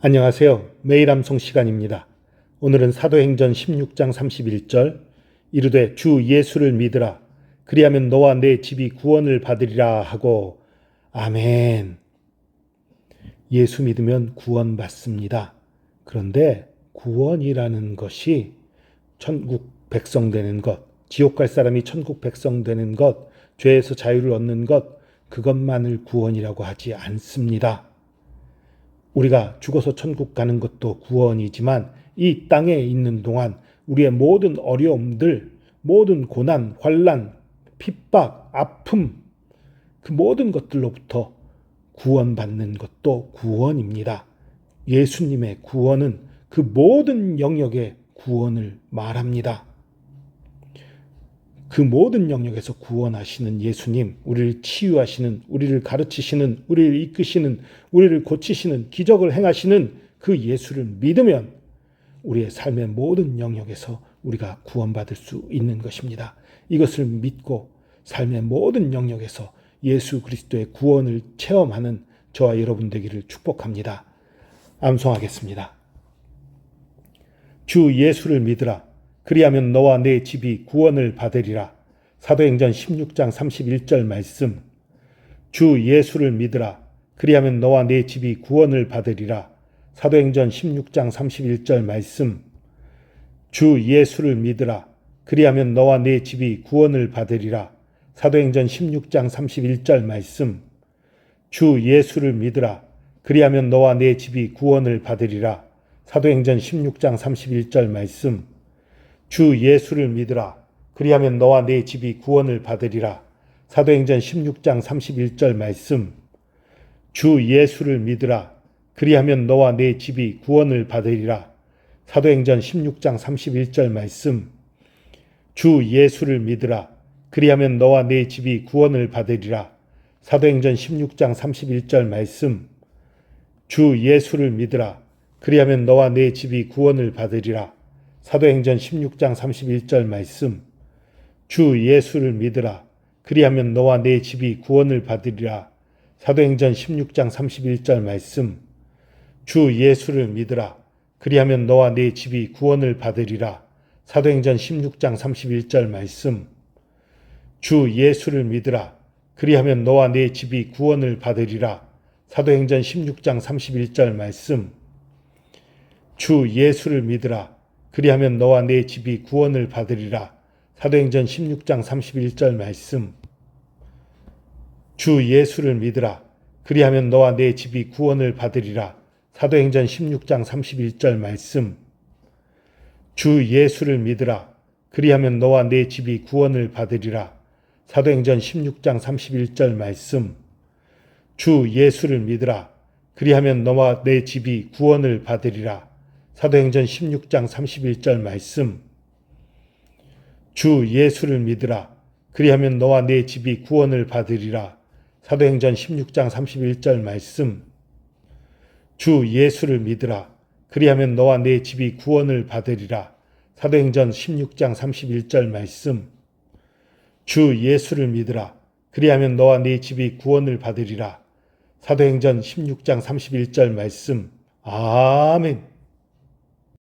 안녕하세요. 매일 암송 시간입니다. 오늘은 사도행전 16장 31절 이르되 주 예수를 믿으라 그리하면 너와 내 집이 구원을 받으리라 하고 아멘. 예수 믿으면 구원받습니다. 그런데 구원이라는 것이 천국 백성 되는 것, 지옥 갈 사람이 천국 백성 되는 것, 죄에서 자유를 얻는 것, 그것만을 구원이라고 하지 않습니다. 우리가 죽어서 천국 가는 것도 구원이지만 이 땅에 있는 동안 우리의 모든 어려움들, 모든 고난, 환란, 핍박, 아픔, 그 모든 것들로부터 구원받는 것도 구원입니다. 예수님의 구원은 그 모든 영역의 구원을 말합니다. 그 모든 영역에서 구원하시는 예수님, 우리를 치유하시는, 우리를 가르치시는, 우리를 이끄시는, 우리를 고치시는, 기적을 행하시는 그 예수를 믿으면 우리의 삶의 모든 영역에서 우리가 구원받을 수 있는 것입니다. 이것을 믿고 삶의 모든 영역에서 예수 그리스도의 구원을 체험하는 저와 여러분 되기를 축복합니다. 암송하겠습니다. 주 예수를 믿으라. 그리하면 너와 내 집이 구원을 받으리라. 사도행전 16장 31절 말씀. 주 예수를 믿으라. 그리하면 너와 내 집이 구원을 받으리라. 사도행전 16장 31절 말씀. 주 예수를 믿으라. 그리하면 너와 내 집이 구원을 받으리라. 사도행전 16장 31절 말씀. 주 예수를 믿으라. 그리하면 너와 내 집이 구원을 받으리라. 사도행전 16장 31절 말씀. 주 예수를 믿으라. 그리하면 너와 내 집이 구원을 받으리라. 사도행전 16장 31절 말씀. 주 예수를 믿으라. 그리하면 너와 내 집이 구원을 받으리라. 사도행전 16장 31절 말씀. 주 예수를 믿으라. 그리하면 너와 내 집이 구원을 받으리라. 사도행전 16장 31절 말씀. 주 예수를 믿으라. 그리하면 너와 내 집이 구원을 받으리라. 사도행전 16장 31절 말씀. 주 예수를 믿으라. 그리하면 너와 내 집이 구원을 받으리라. 사도행전 16장 31절 말씀. 주 예수를 믿으라. 그리하면 너와 내 집이 구원을 받으리라. 사도행전 16장 31절 말씀. 주 예수를 믿으라. 그리하면 너와 내 집이 구원을 받으리라. 사도행전 16장 31절 말씀. 주 예수를 믿으라. 그리하면 너와 내 집이 구원을 받으리라. 사도행전 16장 31절 말씀. 주 예수를 믿으라. 그리하면 너와 내 집이 구원을 받으리라. 사도행전 16장 31절 말씀. 주 예수를 믿으라. 그리하면 너와 내 집이 구원을 받으리라. 사도행전 16장 31절 말씀. 주 예수를 믿으라. 그리하면 너와 내 집이 구원을 받으리라. 사도행전 16장 31절 말씀. 주 예수를 믿으라. 그리하면 너와 내 집이 구원을 받으리라. 사도행전 16장 31절 말씀. 주 예수를 믿으라. 그리하면 너와 내 집이 구원을 받으리라. 사도행전 16장 31절 말씀. 주 예수를 믿으라. 그리하면 너와 네 집이 구원을 받으리라. 사도행전 16장 31절 말씀. 아멘.